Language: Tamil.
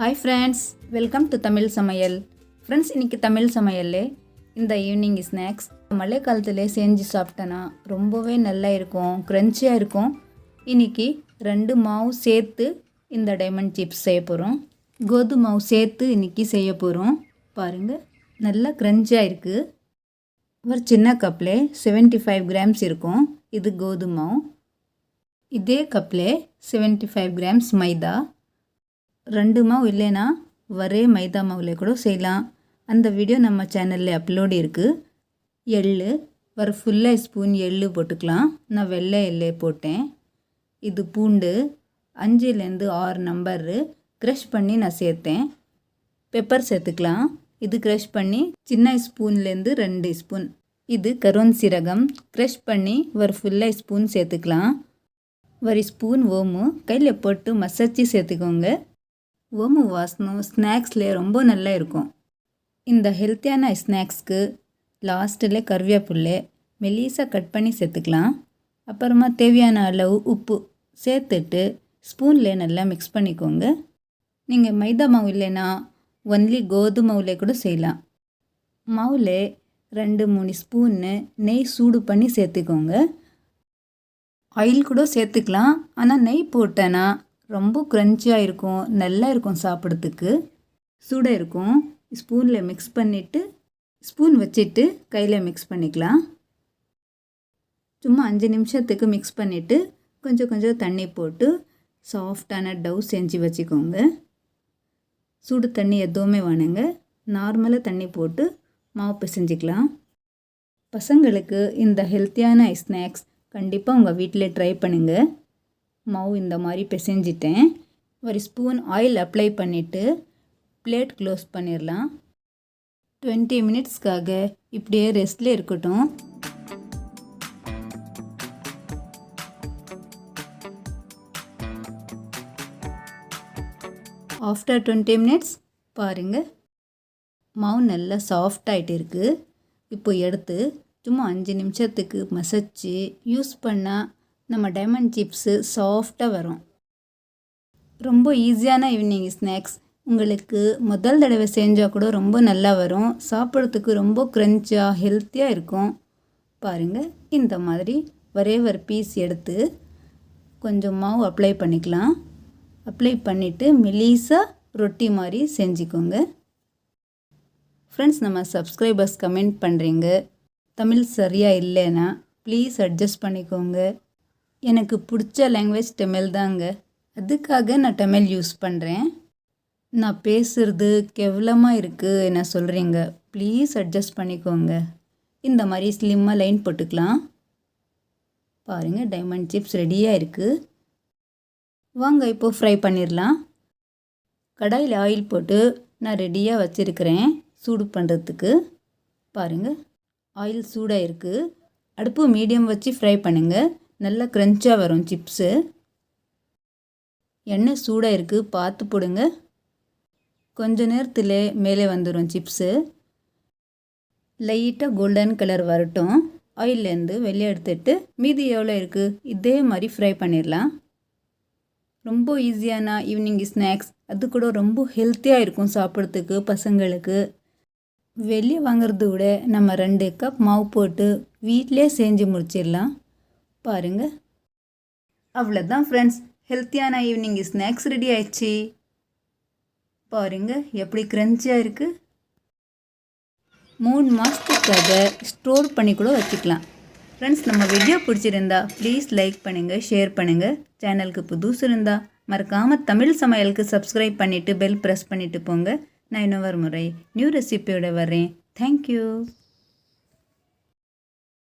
Hi friends welcome to Tamil சமையல் ஃப்ரெண்ட்ஸ் இன்னைக்கு தமிழ் சமையல்லே இந்த ஈவினிங் ஸ்நாக்ஸ் மழை காலத்தில் செஞ்சு சாப்பிட்டேன்னா ரொம்பவே நல்லா இருக்கும் க்ரன்ச்சியாக இருக்கும். இன்றைக்கி ரெண்டு மாவு சேர்த்து இந்த டைமண்ட் சிப்ஸ் செய்ய போகிறோம் கோதுமை மாவு சேர்த்து இன்னைக்கு செய்ய போகிறோம் பாருங்கள் நல்லா க்ரன்ச்சியாக இருக்குது ஒரு சின்ன கப்பில் 75 ஃபைவ் கிராம்ஸ் இருக்கும். இது கோதுமை மாவு. இதே கப்பில் 75 ஃபைவ் கிராம்ஸ் மைதா. ரெண்டு மாவு இல்லைன்னா ஒரே மைதா மாவில் கூட செய்யலாம். அந்த வீடியோ நம்ம சேனலில் அப்லோடு இருக்குது எள்ளு ஒரு ஃபுல்லாக ஸ்பூன் எள்ளு போட்டுக்கலாம். நான் வெள்ளை எள்ளே போட்டேன். இது பூண்டு அஞ்சுலேருந்து ஆறு நம்பரு க்ரஷ் பண்ணி நான் சேர்த்தேன். பெப்பர் சேர்த்துக்கலாம். இது க்ரஷ் பண்ணி சின்ன ஸ்பூன்லேருந்து ரெண்டு ஸ்பூன் இது கருண் சீரகம். க்ரஷ் பண்ணி ஒரு ஃபுல்லாக ஸ்பூன் சேர்த்துக்கலாம். ஒரு ஸ்பூன் ஓமு. கையில் போட்டு மசச்சு சேர்த்துக்கோங்க. ஓமு வாசனம் ஸ்நாக்ஸில் ரொம்ப நல்லா இருக்கும். இந்த ஹெல்த்தியான ஸ்நாக்ஸ்க்கு லாஸ்ட்டில் கருவேப்பில்லை மெலீஸாக கட் பண்ணி சேர்த்துக்கலாம். அப்புறமா தேவையான அளவு உப்பு சேர்த்துட்டு ஸ்பூனில் நல்லா மிக்ஸ் பண்ணிக்கோங்க. நீங்கள் மைதா மாவு இல்லைன்னா ஒன்லி கோது மாவுலே கூட செய்யலாம். மாவில் ரெண்டு மூணு ஸ்பூன்னு நெய் சூடு பண்ணி சேர்த்துக்கோங்க. ஆயில் கூட சேர்த்துக்கலாம். ஆனால் நெய் போட்டேன்னா ரொம்ப க்ரன்ச்சியாக இருக்கும் நல்லா இருக்கும் சாப்பிட்றதுக்கு. சூடாக இருக்கும். ஸ்பூனில் மிக்ஸ் பண்ணிவிட்டு ஸ்பூன் வச்சுட்டு கையில் மிக்ஸ் பண்ணிக்கலாம். சும்மா அஞ்சு நிமிஷத்துக்கு மிக்ஸ் பண்ணிவிட்டு கொஞ்சம் கொஞ்சம் தண்ணி போட்டு சாஃப்டான டவ் செஞ்சு வச்சுக்கோங்க. சுடு தண்ணி எதுவுமே வேணுங்க. நார்மலாக தண்ணி போட்டு மாவு பிசைஞ்சிக்கலாம். பசங்களுக்கு இந்த ஹெல்த்தியான ஸ்நாக்ஸ் கண்டிப்பாக உங்கள் வீட்டில் ட்ரை பண்ணுங்கள் மாவு இந்த மாதிரி பிசைஞ்சிட்டேன். ஒரு ஸ்பூன் ஆயில் அப்ளை பண்ணிவிட்டு பிளேட் க்ளோஸ் பண்ணிடலாம். டுவெண்ட்டி மினிட்ஸ்க்காக இப்படியே ரெஸ்ட்டில் இருக்கட்டும். ஆஃப்டர் டுவெண்ட்டி மினிட்ஸ் பாருங்கள் மாவு நல்லா சாஃப்ட் ஆகிட்டு இருக்குது இப்போ எடுத்து சும்மா அஞ்சு நிமிஷத்துக்கு மசச்சு யூஸ் பண்ணால் நம்ம டைமண்ட் சிப்ஸு சாஃப்டாக வரும். ரொம்ப ஈஸியான ஈவினிங் ஸ்நாக்ஸ் உங்களுக்கு முதல் தடவை செஞ்சால் கூட ரொம்ப நல்லா வரும். சாப்பிட்றதுக்கு ரொம்ப க்ரன்ச்சாக ஹெல்த்தியாக இருக்கும். பாருங்கள் இந்த மாதிரி ஒரே ஒரு பீஸ் எடுத்து கொஞ்சம் மாவு அப்ளை பண்ணிக்கலாம். அப்ளை பண்ணிவிட்டு மெலீஸாக ரொட்டி மாதிரி செஞ்சுக்கோங்க. ஃப்ரெண்ட்ஸ் நம்ம சப்ஸ்கிரைபர்ஸ் கமெண்ட் பண்ணுறீங்க தமிழ் சரியாக இல்லைன்னா ப்ளீஸ் அட்ஜஸ்ட் பண்ணிக்கோங்க. எனக்கு பிடிச்ச லாங்குவேஜ் தமிழ் தாங்க. அதுக்காக நான் தமிழ் யூஸ் பண்ணுறேன் நான் பேசுகிறது கெவலமாக இருக்குது என்ன சொல்கிறீங்க ப்ளீஸ் அட்ஜஸ்ட் பண்ணிக்கோங்க. இந்த மாதிரி ஸ்லிம்மாக லைன் போட்டுக்கலாம். பாருங்கள் டைமண்ட் சிப்ஸ் ரெடியாக இருக்குது வாங்க இப்போது ஃப்ரை பண்ணிடலாம். கடாயில் ஆயில் போட்டு நான் ரெடியாக வச்சுருக்கிறேன் சூடு பண்ணுறதுக்கு பாருங்கள் ஆயில் சூடாக இருக்குது அடுப்பு மீடியம் வச்சு ஃப்ரை பண்ணுங்கள் நல்லா க்ரன்ச்சாக வரும் சிப்ஸு எண்ணெய் சூடாக இருக்குது பார்த்து போடுங்க. கொஞ்ச நேரத்தில் மேலே வந்துடும் சிப்ஸு லைட்டாக கோல்டன் கலர் வரட்டும். ஆயிலேருந்து வெளியே எடுத்துட்டு மீதி எவ்வளோ இருக்குது இதே மாதிரி ஃப்ரை பண்ணிடலாம். ரொம்ப ஈஸியான ஈவினிங் ஸ்நாக்ஸ் அது கூட ரொம்ப ஹெல்த்தியாக இருக்கும் சாப்பிட்றதுக்கு பசங்களுக்கு. வெளியே வாங்குறத விட நம்ம ரெண்டு கப் மாவு போட்டு வீட்டிலே செஞ்சு முடிச்சிடலாம். பாருங்கள் அவ்வளோதான் ஃப்ரெண்ட்ஸ் ஹெல்த்தியான ஈவினிங் ஸ்நாக்ஸ் ரெடி ஆயிடுச்சு. பாருங்க எப்படி க்ரன்ச்சியாக இருக்குது மூணு மாதத்துக்காக ஸ்டோர் பண்ணி கூட வச்சுக்கலாம். ஃப்ரெண்ட்ஸ் நம்ம வீடியோ பிடிச்சிருந்தா ப்ளீஸ் லைக் பண்ணுங்கள் ஷேர் பண்ணுங்கள் சேனலுக்கு புதுசு இருந்தால் மறக்காமல் தமிழ் சமையலுக்கு சப்ஸ்கிரைப் பண்ணிவிட்டு பெல் ப்ரெஸ் பண்ணிவிட்டு போங்க. நான் இன்னொரு முறை நியூ ரெசிபியோடு வர்றேன். தேங்க்யூ